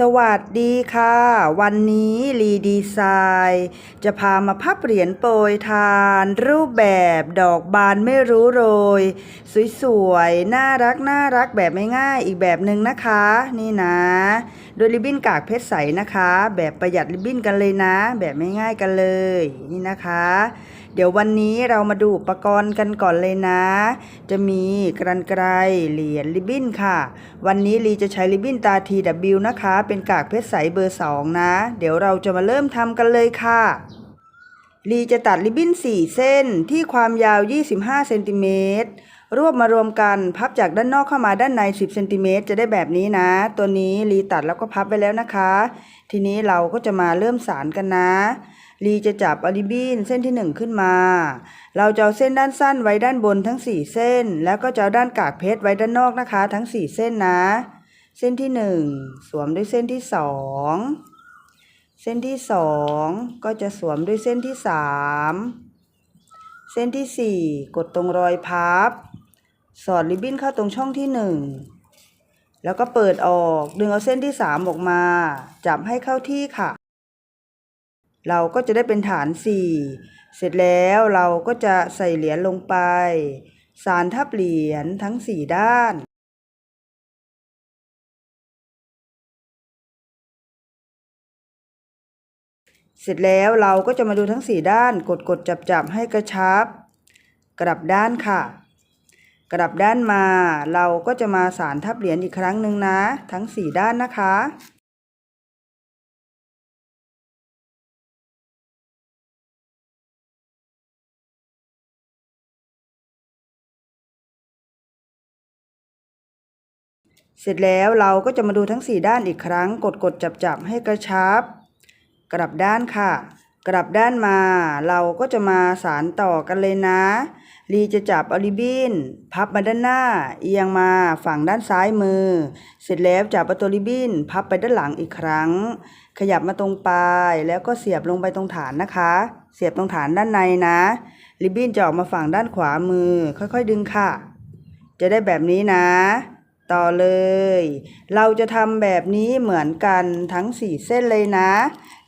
สวัสดีค่ะ วันนี้รีดีไซน์จะพามาพับเหรียญโปรยทาน รูปแบบดอกบานไม่รู้โรย สวยๆ น่ารักน่ารักแบบไม่ง่ายอีกแบบหนึ่งนะคะ นี่นะ โดยริบบิ้นกากเพชรใสนะคะ แบบประหยัดริบบิ้นกันเลยนะ แบบไม่ง่ายกันเลย นี่นะคะ เดี๋ยววันนี้เรามาดูอุปกรณ์กันก่อนเลยนะ จะมีกรรไกรเหรียญริบบิ้นค่ะ วันนี้ลีจะใช้ริบบิ้นตา TW นะคะ เป็นกากเพชรใสเบอร์ 2 นะ เดี๋ยวเราจะมาเริ่มทำกันเลยค่ะลีจะตัดริบบิ้น 4 เส้นที่ความยาว 25 เซนติเมตร รวบมารวมกันพับจากด้านนอกเข้ามาด้านใน 10 เซนติเมตรจะได้แบบนี้นะ ตัวนี้ลีตัดแล้วก็พับไปแล้วนะคะ ทีนี้เราก็จะมาเริ่มสารกันนะ ลีจะจับอาริบินเส้นที่ 1 ขึ้นมา เราจะเอาเส้นด้านสั้นไว้ด้านบนทั้ง 4 เส้น แล้วก็จะเอาด้านกากเพชรไว้ด้านนอกนะคะ ทั้ง 4 เส้นนะ เส้นที่ 1 สวมด้วยเส้นที่ 2 เส้นที่ 2 ก็จะสวมด้วยเส้นที่ 3 เส้นที่ 4 กดตรงรอยพับ สอดริบบิ้นเข้าตรงช่องที่ 1แล้วก็เปิดออก ดึงเอาเส้นที่ 3 ออกมา จับให้เข้าที่ค่ะ เราก็จะได้เป็นฐาน 4 เสร็จแล้วเราก็จะใส่เหรียญลงไป สารทับเหรียญทั้ง 4 ด้านเสร็จแล้วเราก็จะมาดูทั้ง 4 ด้านกดกดจับจับให้กระชับ กลับด้านค่ะ กลับด้านมา เราก็จะมาสารทับเหรียญอีกครั้งหนึ่งนะ ทั้ง 4 ด้านนะคะ เสร็จแล้วเราก็จะมาดูทั้ง 4 ด้านอีกครั้ง กดกดจับจับให้กระชับ กลับด้านค่ะ กลับด้านมา เราก็จะมาสารต่อกันเลยนะลีจะจับอาริบินพับมาด้านหน้า เอียงมาฝั่งด้านซ้ายมือ เสร็จแล้วจับเอาตัวริบบินพับไปด้านหลังอีกครั้ง ขยับมาตรงปลายแล้วก็เสียบลงไปตรงฐานนะคะ เสียบตรงฐานด้านในนะ ริบบินจะออกมาฝั่งด้านขวามือ ค่อยๆ ดึงค่ะ จะได้แบบนี้นะ ต่อเลย เราจะทำแบบนี้เหมือนกันทั้ง4เส้นเลยนะ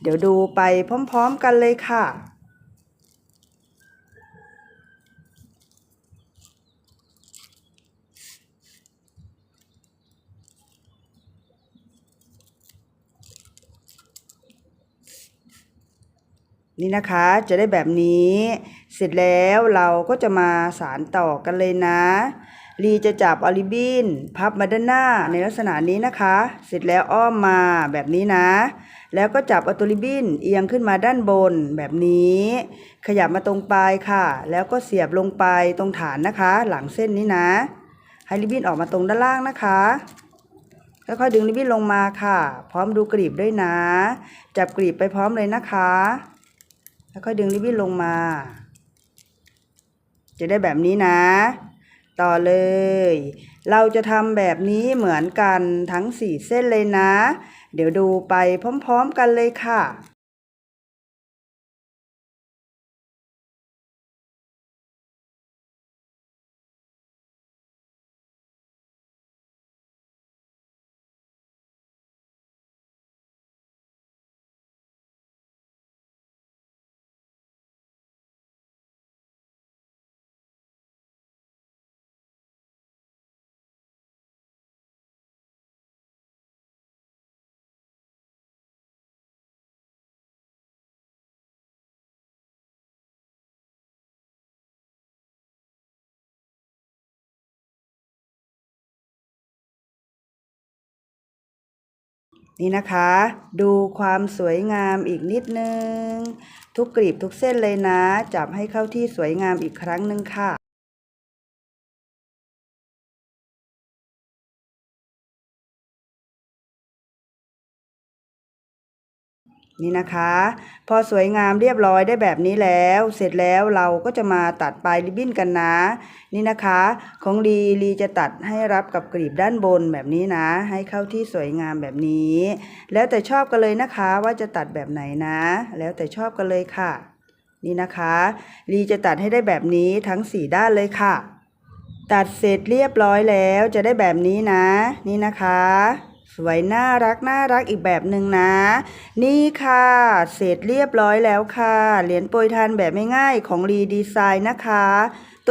เดี๋ยวดูไปพร้อมๆกันเลยค่ะนี่นะคะจะได้แบบนี้ เสร็จแล้วเราก็จะมาสารต่อกันเลยนะ ลีจะจับออลิบินพับมาด้านหน้าในลักษณะนี้นะคะ เสร็จแล้วอ้อมมาแบบนี้นะ แล้วก็จับเอาตัวริบินเอียงขึ้นมาด้านบนแบบนี้ ขยับมาตรงปลายค่ะ แล้วก็เสียบลงไปตรงฐานนะคะ หลังเส้นนี้นะ ให้ริบบินออกมาตรงด้านล่างนะคะค่อยๆดึงริบบินลงมาค่ะ พร้อมดูกรีบด้วยนะ จับกรีบไปพร้อมเลยนะคะแล้วค่อยดึงริบบินลงมา จะได้แบบนี้นะ ต่อเลย เราจะทำแบบนี้เหมือนกันทั้ง 4 เส้นเลยนะ เดี๋ยวดูไปพร้อมๆกันเลยค่ะ นี่นะคะ ดูความสวยงามอีกนิดนึง ทุกกลีบทุกเส้นเลยนะ จับให้เข้าที่สวยงามอีกครั้งหนึ่งค่ะ นี่นะคะ พอสวยงามเรียบร้อยได้แบบนี้แล้ว เสร็จแล้วเราก็จะมาตัดปลายริบบิ้นกันนะ นี่นะคะ ของลีลีจะตัดให้รับกับกลีบด้านบนแบบนี้นะ ให้เข้าที่สวยงามแบบนี้ แล้วแต่ชอบกันเลยนะคะว่าจะตัดแบบไหนนะ แล้วแต่ชอบกันเลยค่ะ นี่นะคะ ลีจะตัดให้ได้แบบนี้ทั้งสี่ด้านเลยค่ะ ตัดเสร็จเรียบร้อยแล้วจะได้แบบนี้นะ นี่นะคะ วยน่ารักน่ารักอีกแบบหนึ่งนะ นี่ค่ะ เสร็จเรียบร้อยแล้วค่ะ เหรียญโปรยทานแบบไม่ง่ายของรีดีไซน์นะคะ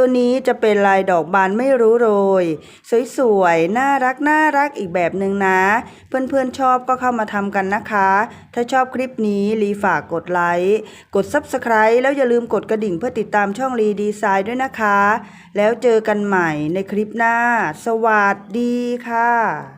ตัวนี้จะเป็นลายดอกบานไม่รู้โรย สวยๆ น่ารักน่ารักอีกแบบหนึ่งนะ เพื่อนๆชอบก็เข้ามาทำกันนะคะ ถ้าชอบคลิปนี้รีฝากกดไลค์กด Subscribe แล้วอย่าลืมกดกระดิ่งเพื่อติดตามช่องรีดีไซน์ด้วยนะคะ แล้วเจอกันใหม่ในคลิปหน้า สวัสดีค่ะ